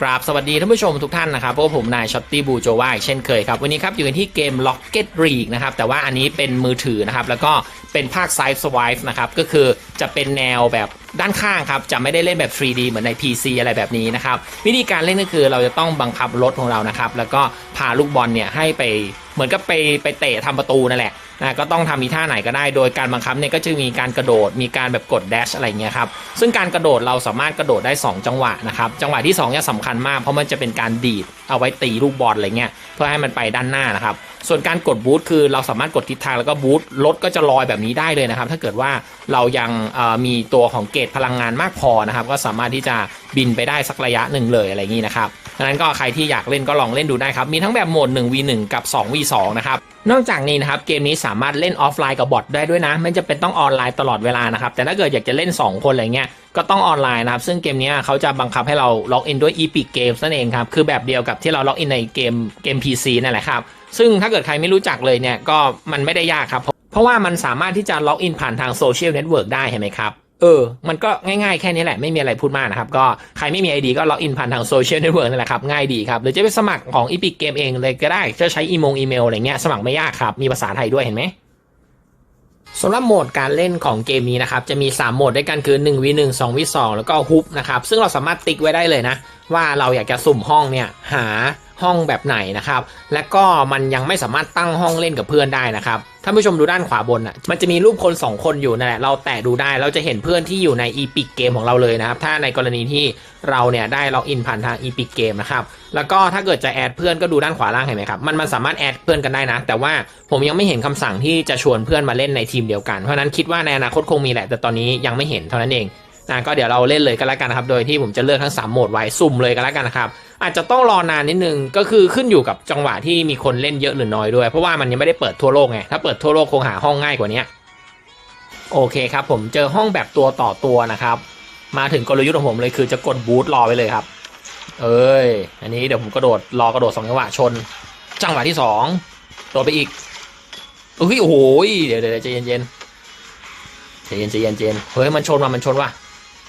กราบสวัสดีท่านผู้ชมทุกท่านนะครับพวกผมนายช็อตตี้บูโจวาอีกเช่นเคยครับ วันนี้ครับอยู่กันที่เกม Rocket League นะครับ แต่ว่าอันนี้เป็นมือถือนะครับ แล้วก็เป็นภาค Side Swipe นะครับ ก็คือจะเป็นแนวแบบด้านข้างครับ จะไม่ได้เล่นแบบ 3D เหมือนใน PC อะไรแบบนี้นะครับ วิธีการเล่นก็คือเราจะต้องบังคับรถของเรานะครับ แล้วก็พาลูกบอลเนี่ยให้ไปเหมือนกับไปไปเตะทำประตูนั่นแหละ นะก็ต้องทำมีท่าไหนก็ได้โดยการบังคับเนี่ยก็จะมีการกระโดดมีการแบบกดแดชอะไรเงี้ยครับซึ่งการกระโดดเราสามารถกระโดดได้ 2 จังหวะนะครับจังหวะที่2เนี่ยสำคัญมากเพราะมันจะเป็นการดีดเอาไว้ตีลูกบอลอะไรเงี้ยเพื่อให้มันไปด้านหน้านะครับส่วนการกดบูทคือเราสามารถกดทิศทางแล้วก็บูทรถก็จะลอยแบบนี้ได้เลยนะครับ ถ้าเกิดว่าเรายังมีตัวของเกจพลังงานมากพอนะครับ ก็สามารถที่จะบินไปได้สักระยะหนึ่งเลยอะไรอย่างนี้นะครับ ดังนั้นก็ใครที่อยากเล่นก็ลองเล่นดูได้ครับ มีทั้งแบบโหมด 1v1 กับ 2v2 นะครับ นอกจากนี้นะครับเกมนี้สามารถเล่นออฟไลน์กับบอทได้ด้วยนะ ไม่จำเป็นต้องออนไลน์ตลอดเวลานะครับ แต่ถ้าเกิดอยากจะเล่น 2 คนอะไรเงี้ย ก็ต้องออนไลน์นะครับ ซึ่งเกมนี้เขาจะบังคับให้เราล็อกอินด้วย Epic Games นั่นเองครับ คือแบบเดียวกับที่เราล็อกอินในเกมเกม PC นั่นแหละครับ ซึ่งถ้าเกิดใครไม่รู้จักเลยเนี่ยก็มันไม่ได้ยากครับ เพราะว่ามันสามารถที่จะล็อกอินผ่านทางโซเชียลเน็ตเวิร์กได้เห็นไหมครับ เออ มันก็ง่ายๆแค่นี้แหละ ไม่มีอะไรพูดมากนะครับ ก็ใครไม่มี ID ก็ล็อกอินผ่านทางโซเชียลเน็ตเวิร์กนั่นแหละครับ ง่ายดีครับ หรือจะไปสมัครของ Epic Game เองเลยก็ได้ จะใช้อีโมงอีเมลอะไรเงี้ย สมัครไม่ยากครับ มีภาษาไทยด้วยเห็นไหมสำหรับโหมดการเล่นของเกมนี้นะครับ จะมี 3 โหมดด้วยกันคือ 1v1 2v2 แล้วก็ฮุบนะครับ ซึ่งเราสามารถติ๊กไว้ได้เลยนะ ว่าเราอยากจะสุ่มห้องเนี่ยหา ห้องแบบไหนนะครับ และก็มันยังไม่สามารถตั้งห้องเล่นกับเพื่อนได้นะครับท่านผู้ชมดูด้านขวาบนอะ มันจะมีรูปคน 2 คนอยู่นั่นแหละ เราแตะดูได้ เราจะเห็นเพื่อนที่อยู่ใน Epic Game ของเราเลยนะครับ ถ้าในกรณีที่เราเนี่ยได้ล็อกอินผ่านทาง Epic Game นะครับ แล้วก็ถ้าเกิดจะแอดเพื่อนก็ดูด้านขวาล่างเห็นไหมครับ มันมันสามารถแอดเพื่อนกันได้นะ แต่ว่าผมยังไม่เห็นคำสั่งที่จะชวนเพื่อนมาเล่นในทีมเดียวกัน เพราะฉะนั้นคิดว่าในอนาคตคงมีแหละ แต่ตอนนี้ยังไม่เห็นเท่านั้นเอง นะก็เดี๋ยวเราเล่นเลยกันแล้วกันนะครับ โดยที่ผมจะเลือกทั้ง 3 โหมดไว้สุ่มเลยกันแล้วกันนะครับ อาจจะต้องรอนานนิดนึง ก็คือขึ้นอยู่กับจังหวะที่มีคนเล่นเยอะหรือน้อยด้วย เพราะว่ามันยังไม่ได้เปิดทั่วโลกไง ถ้าเปิดทั่วโลกคงหาห้องง่ายกว่านี้โอเคครับ ผมเจอห้องแบบตัวต่อตัวนะครับ มาถึงกลยุทธ์ของผมเลยคือจะกดบูทรอไปเลยครับ เอ้ย อันนี้เดี๋ยวผมกระโดดรอกระโดดสองจังหวะชน จังหวะที่สองโดดไปอีกอุ้ยโอ้โหเดี๋ยวเดี๋ยวใจเย็นเย็นๆใจเย็นใจเย็นใจเย็นเฮ้ยมันชนว่ะมันชนว่ะ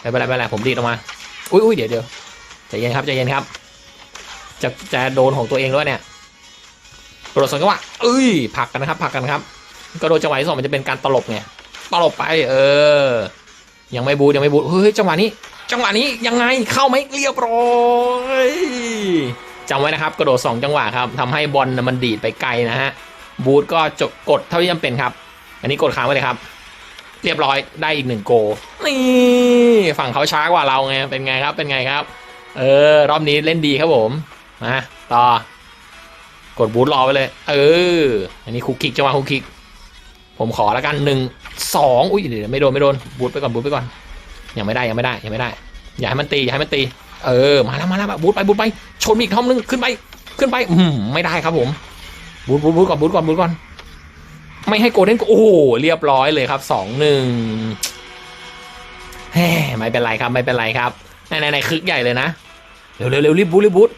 ไม่เป็นไรไม่เป็นไรผมดีดออกมา อุ้ยอุ้ยเดี๋ยวเดี๋ยวใจเย็นครับใจเย็นครับ จะจะโดนของตัวเองด้วยเนี่ยกระโดดสองจังหวะเอ้ยผักกันนะครับผักกันครับกระโดดจังหวะที่สองมันจะเป็นการตลบไงตลบไป เออ ยังไม่บูทยังไม่บูทเฮ้ยจังหวะนี้ จังหวะนี้ยังไงเข้าไหมเรียบร้อยจำไว้นะครับ กระโดดสองจังหวะครับทำให้บอลมันดีดไปไกลนะฮะบูทก็จบกดเท่าที่จำเป็นครับ อันนี้กดค้างไว้เลยครับ เรียบร้อยได้อีกหนึ่งโกนี่ฝั่งเขาช้ากว่าเราไงเป็นไงครับเป็นไงครับ เออ รอบนี้เล่นดีครับผมมาต่อกดบูทรอไปเลย เออ อันนี้คุกคิกจังหวะคุกคิก ผมขอแล้วกันหนึ่งสองอุ้ยเดี๋ยวไม่โดนไม่โดนบูทไปก่อนบูทไปก่อนยังไม่ได้ยังไม่ได้ยังไม่ได้ อย่าให้มันตีอย่าให้มันตี เออมาแล้วมาแล้วบูทไปบูทไปชนอีกท่อมนึงขึ้นไปขึ้นไป อืมไม่ได้ครับผมบูทบูทบูทก่อนบูทก่อนบูทก่อน ไม่ให้โกลเด้นโอ้โหเรียบร้อยเลยครับสองหนึ่งแหมไม่เป็นไรครับไม่เป็นไรครับในในในคึกใหญ่เลยนะเร็วเร็วเร็วรีบบูรีบบูท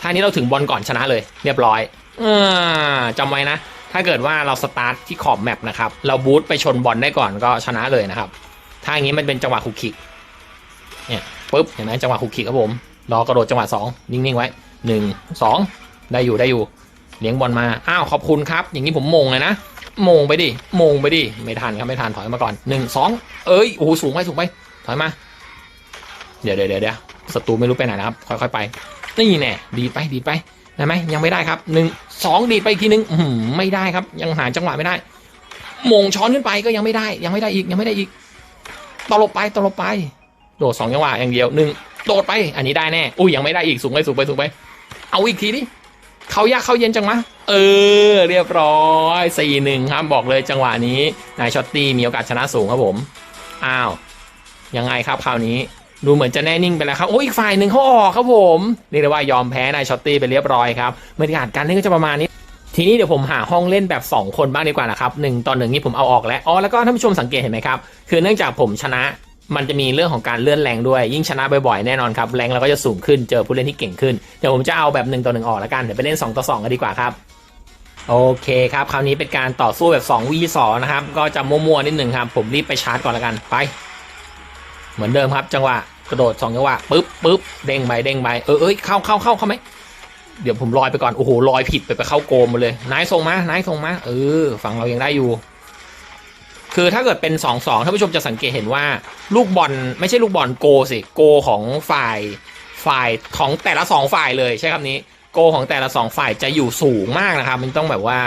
ท่านี้เราถึงบอลก่อนชนะเลย เรียบร้อยอจำไว้นะ ถ้าเกิดว่าเราสตาร์ทที่ขอบแมปนะครับ เราบูทไปชนบอลได้ก่อนก็ชนะเลยนะครับ ถ้าอย่างนี้มันเป็นจังหวะคุกคิกเนี่ยปุ๊บเห็นไหมจังหวะคุกคิกครับผมรอกระโดดจังหวะสองนิ่งๆไว้หนึ่งสองได้อยู่ได้อยู่ เลี้ยงบอลมา อ้าวขอบคุณครับ อย่างนี้ผมมงเลยนะ มงไปดิ มงไปดิ ไม่ทันครับไม่ทันถอยมาก่อนหนึ่งสองเอ้ย โอ้โหสูงไปสูงไป ถอยมา เดี๋ยวเดี๋ยวเดี๋ยวเดี๋ยวศัตรูไม่รู้ไปไหนนะครับ ค่อยๆไป นี่แน่ดีไปดีไป ได้ไหมยังไม่ได้ครับหนึ่งสองดีดไปอีกทีนึงอืมไม่ได้ครับ ยังหาจังหวะไม่ได้ มงช้อนขึ้นไปก็ยังไม่ได้ ยังไม่ได้อีก ยังไม่ได้อีก ตลบไปตลบไป โดดสองจังหวะอย่างเดียวหนึ่งโดดไป อันนี้ได้แน่ อุ้ยยังไม่ได้อีกสูงไปสูงไปสูงไป เอาอีกทีดิ เขายากเข้าเย็นจังวะเออ เรียบร้อยสี่หนึ่งครับบอกเลยจังหวะนี้นายช็อตตี้มีโอกาสชนะสูงครับผม อ้าว ยังไงครับคราวนี้ดูเหมือนจะแน่นิ่งไปแล้วครับ โอ้อีกฝ่ายหนึ่งเขาออกครับผมเรียกได้ว่ายอมแพ้นายช็อตตี้ไปเรียบร้อยครับบรรยากาศการเล่นก็จะประมาณนี้ทีนี้เดี๋ยวผมหาห้องเล่นแบบ 2 คนบ้างดีกว่านะครับหนึ่งต่อหนึ่งนี่ผมเอาออกแล้วอ๋อแล้วก็ท่านผู้ชมสังเกตเห็นไหมครับ คือเนื่องจากผมชนะ มันจะมีเรื่องของการเลื่อนแรงด้วย ยิ่งชนะบ่อยๆ แน่นอนครับ แรงเราก็จะสูงขึ้นเจอผู้เล่นที่เก่งขึ้น เดี๋ยวผมจะเอาแบบหนึ่งต่อหนึ่งออกแล้วกัน เดี๋ยวไปเล่น2ต่อ2กันดีกว่าครับ โอเคครับ คราวนี้เป็นการต่อสู้แบบ2 v 2นะครับ ก็จะมั่วๆนิดหนึ่งครับ ผมรีบไปชาร์จก่อนแล้วกัน ไป เหมือนเดิมครับ จังหวะกระโดดสองจังหวะปึ๊บปึ๊บเด้งไปเด้งไปเออเอ้ยเข้าเข้าเข้าเข้าไหมเดี๋ยวผมลอยไปก่อน โอ้โหลอยผิดไปไปเข้าโกมมาเลย นายส่งมานายส่งมาเออฝั่งเรายังได้อยู่ คือถ้าเกิดเป็น2อสองท่านผู้ชมจะสังเกตเห็นว่า ลูกบอลไม่ใช่ลูกบอลโกสิโกของฝ่ายฝ่ายของแต่ละ 2 ฝ่ายเลยใช่คำนี้โกของแต่ละ 2 ฝ่ายจะอยู่สูงมากนะครับ มันต้องแบบว่า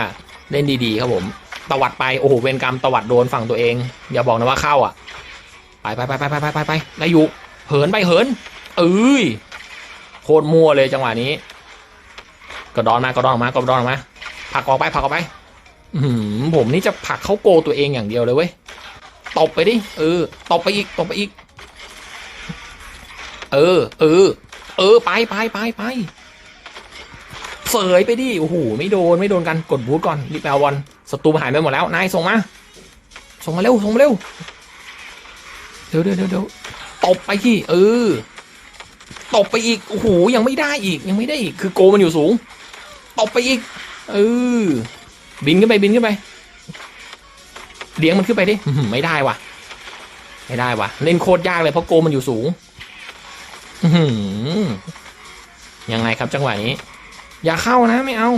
เล่นดีๆครับผมตวัดไปโอ้โหเวนกรรมตวัดโดนฝั่งตัวเอง อย่าบอกนะว่าเข้าอะไปไปไปไปไปไปไปนายอยู่เหินไปเหินเอ้ยโคตรมั่วเลยจังหวะนี้กระดอนมากระดอนอกมากระดอนออกมาผักออกไปผักออกไป ผมนี่จะผักเข้าโกตัวเองอย่างเดียวเลยเว้ยตบไปดิ เออตบไปอีกตบไปอีก เออ เออ เออ ไปไปไปไปเสยไปดิ โอ้โห ไม่โดน ไม่โดนกัน กดบูทก่อน รีบแปลบอลศัตรูหายไปหมดแล้ว นายส่งมา ส่งมาเร็ว ส่งมาเร็ว เดี๋ยวเดี๋ยวเดี๋ยวเดี๋ยวตบไปที่ เออ ตบไปอีก โอ้โห ยังไม่ได้อีก ยังไม่ได้อีก คือโกมันอยู่สูง ตบไปอีก เออ บินขึ้นไปบินขึ้นไปเลี้ยงมันขึ้นไปดิไม่ได้ว่ะ ไม่ได้ว่ะ เล่นโคตรยากเลยเพราะโกมันอยู่สูงยังไงครับจังหวะนี้ อย่าเข้านะไม่เอา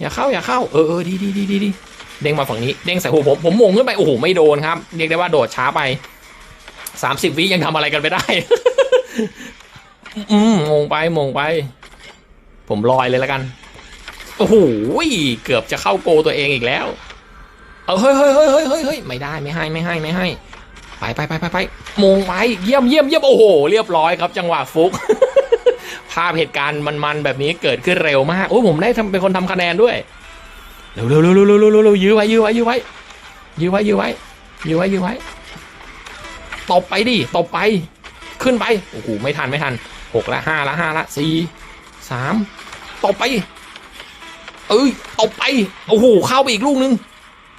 อย่าเข้าอย่าเข้าเออเออดีดีดีดีดีเด้งมาฝั่งนี้เด้งใส่หัวผมผมมงขึ้นไปโอ้โหไม่โดนครับเรียกได้ว่าโดดช้าไปสามสิบวิยังทำอะไรกันไปได้ อืมมงไปมงไป ผมลอยเลยแล้วกัน โอ้โหเกือบจะเข้าโกตัวเองอีกแล้ว เออเฮ้ยเฮ้ยเฮ้ยเฮ้ยเฮ้ยไม่ได้ไม่ให้ไม่ให้ไม่ให้ไปไปไปไปไปมงไปเยี่ยมเยี่ยมเยี่ยมโอ้โห เรียบร้อยครับ จังหวะฟุก ภาพเหตุการณ์มันๆแบบนี้เกิดขึ้นเร็วมากโอ้ผมได้ทำเป็นคนทำคะแนนด้วยเร็วเร็วเร็วเร็วเร็วเร็วเร็วยื้อไว้ยื้อไว้ยื้อไว้ยื้อไว้ยื้อไว้ยื้อไว้ยื้อไว้ตบไปดิตบไป ขึ้นไปโอ้โหไม่ทันไม่ทันหกละห้าละห้าละสี่สามตบไป อ้ยตบไปโอ้โหเข้าไปอีกลูกนึง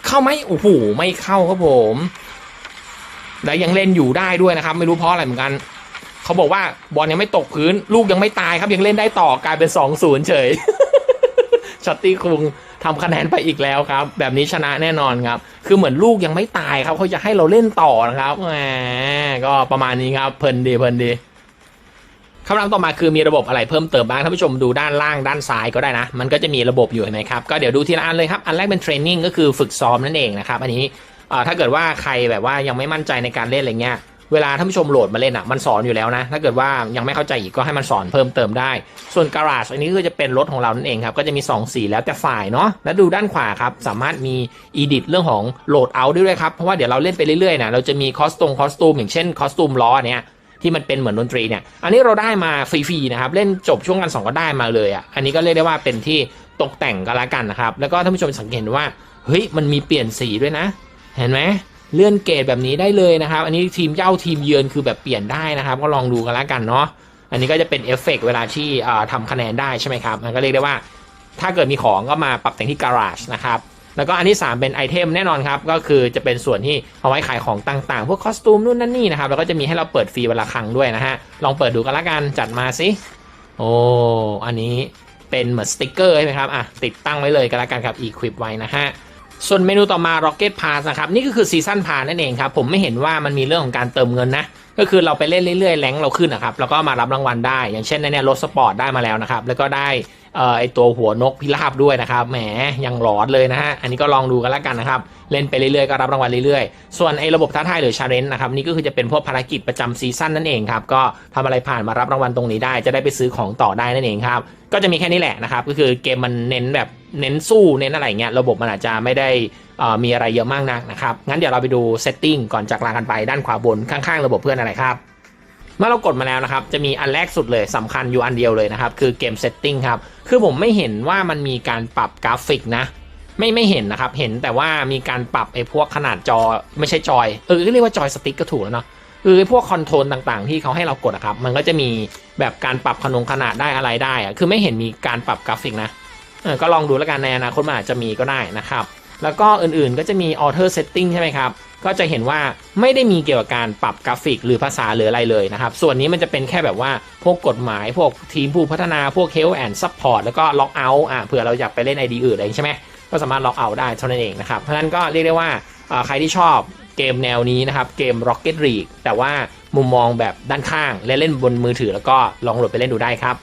เข้าไหมโอ้โหไม่เข้าครับผมและยังเล่นอยู่ได้ด้วยนะครับ ไม่รู้เพราะอะไรเหมือนกันเขาบอกว่าบอลยังไม่ตกพื้น ลูกยังไม่ตายครับยังเล่นได้ต่อกลายเป็นสองศูนย์เฉยช็อตตี้คุงทำคะแนนไปอีกแล้วครับ แบบนี้ชนะแน่นอนครับ คือเหมือนลูกยังไม่ตายครับเขาจะให้เราเล่นต่อนะครับแหมก็ประมาณนี้ครับเพลินดีเพลินดี คำถามต่อมาคือมีระบบอะไรเพิ่มเติมบ้างท่านผู้ชมดูด้านล่างด้านซ้ายก็ได้นะ มันก็จะมีระบบอยู่เห็นไหมครับก็เดี๋ยวดูทีละอันเลยครับอันแรกเป็นเทรนนิ่งก็คือฝึกซ้อมนั่นเองนะครับอันนี้ถ้าเกิดว่าใครแบบว่ายังไม่มั่นใจในการเล่นอะไรเงี้ยเวลาท่านผู้ชมโหลดมาเล่นอะมันสอนอยู่แล้วนะ ถ้าเกิดว่ายังไม่เข้าใจอีกก็ให้มันสอนเพิ่มเติมได้ ส่วนการา e อันนี้ก็จะเป็นรถของเรานั่นเองครับ ก็จะมี 2 สีแล้วแต่ฝ่ายเนาะแล้วดูด้านขวาครับ สามารถมี edit เรื่องของโหลดเอาได้ด้วยครับ เพราะว่าเดี๋ยวเราเล่นไปเรื่อยๆนะเราจะมีคอสตูมคอสตูมอย่างเช่นคอสตูมล้อเนี้ย ที่มันเป็นเหมือนดนตรีเนี่ย อันนี้เราได้มาฟรีๆนะครับ เล่นจบช่วงกันสองก็ได้มาเลยอะ อันนี้ก็เรียกได้ว่าเป็นที่ตกแต่งกันละกันนะครับ แล้วก็ท่านผู้ชมสังเกตว่าเฮ้ยมันมีเปลี่ยนสีด้วยนะ เห็นไหมเลื่อนเกรดแบบนี้ได้เลยนะครับ อันนี้ทีมเย้าทีมเยือนคือแบบเปลี่ยนได้นะครับ ก็ลองดูกันแล้วกันเนาะ อันนี้ก็จะเป็นเอฟเฟกต์เวลาที่อ่าทำคะแนนได้ใช่ไหมครับ มันก็เรียกได้ว่า ถ้าเกิดมีของก็มาปรับแต่งที่การา e นะครับ แล้วก็อันที่ 3 เป็นไอเทมแน่นอนครับ ก็คือจะเป็นส่วนที่เอาไว้ขายของต่างๆ พวกคอสตูมนู่นนั่นนี่นะครับ แล้วก็จะมีให้เราเปิดฟรีเวลาครั้งด้วยนะฮะ ลองเปิดดูกันละกัน จัดมาสิ โอ้ อันนี้เป็นเหมือนสติกเกอร์ใช่ไหมครับ อะ ติดตั้งไว้เลยกันละกันครับ equip ไว้นะฮะส่วนเมนูต่อมา Rocket Pass นะครับ นี่ก็คือซีซั่นพานั่นเองครับ ผมไม่เห็นว่ามันมีเรื่องของการเติมเงินนะ ก็คือเราไปเล่นเรื่อยๆแรงเราขึ้นนะครับ แล้วก็มารับรางวัลได้ อย่างเช่นในเนี่ยรถสปอร์ตได้มาแล้วนะครับ แล้วก็ได้ ไอตัวหัวนกพิราบด้วยนะครับแหมยังหลอดเลยนะฮะอันนี้ก็ลองดูกันแล้วกันนะครับเล่นไปเรื่อยๆก็รับรางวัลเรื่อยๆ ส่วนไอระบบท้าทายหรือชาเลนจ์นะครับนี่ก็คือจะเป็นพวกภารกิจประจำซีซั่นนั่นเองครับก็ทำอะไรผ่านมารับรางวัลตรงนี้ได้ จะได้ไปซื้อของต่อได้นั่นเองครับก็จะมีแค่นี้แหละนะครับก็คือเกมมันเน้นแบบเน้นสู้เน้นอะไรเงี้ยระบบมันอาจจะไม่ได้เอ่อมีอะไรเยอะมากนักนะครับงั้นเดี๋ยวเราไปดูเซตติ้งก่อนจากลากันไปด้านขวาบนข้างๆ ระบบเพื่อนอะไรครับ เมื่อเรากดมาแล้วนะครับ จะมีอันแรกสุดเลยสำคัญอยู่อันเดียวเลยนะครับ คือเกมเซตติ้งครับ คือผมไม่เห็นว่ามันมีการปรับกราฟิกนะ ไม่ไม่เห็นนะครับ เห็นแต่ว่ามีการปรับไอ้พวกขนาดจอไม่ใช่จอย เออเรียกว่าจอยสติ๊กก็ถูกแล้วเนาะคือไอพวกคอนโทรลต่างๆ ที่เขาให้เรากดอะครับ มันก็จะมีแบบการปรับขนงขนาดได้อะไรได้อะคือไม่เห็นมีการปรับกราฟิกนะเออก็ลองดูแล้วกันในอนาคตมันอาจจะมีก็ได้นะครับ แล้วก็อื่นๆก็จะมี Auto Setting ใช่ไหมครับ ก็จะเห็นว่าไม่ได้มีเกี่ยวกับการปรับกราฟิกหรือภาษาหรืออะไรเลยนะครับ ส่วนนี้มันจะเป็นแค่แบบว่าพวกกฎหมาย พวกทีมผู้พัฒนาพวก Help and Support แล้วก็ Lock Out อะเผื่อเราอยากไปเล่น ID อื่นอะไรใช่ไหมก็สามารถ Lock Out ได้เท่านั้นเองนะครับ เพราะฉะนั้นก็เรียกได้ว่าอ่าใครที่ชอบเกมแนวนี้นะครับ เกม Rocket League แต่ว่ามุมมองแบบด้านข้างและเล่นบนมือถือแล้วก็ลองโหลดไปเล่นดูได้ครับ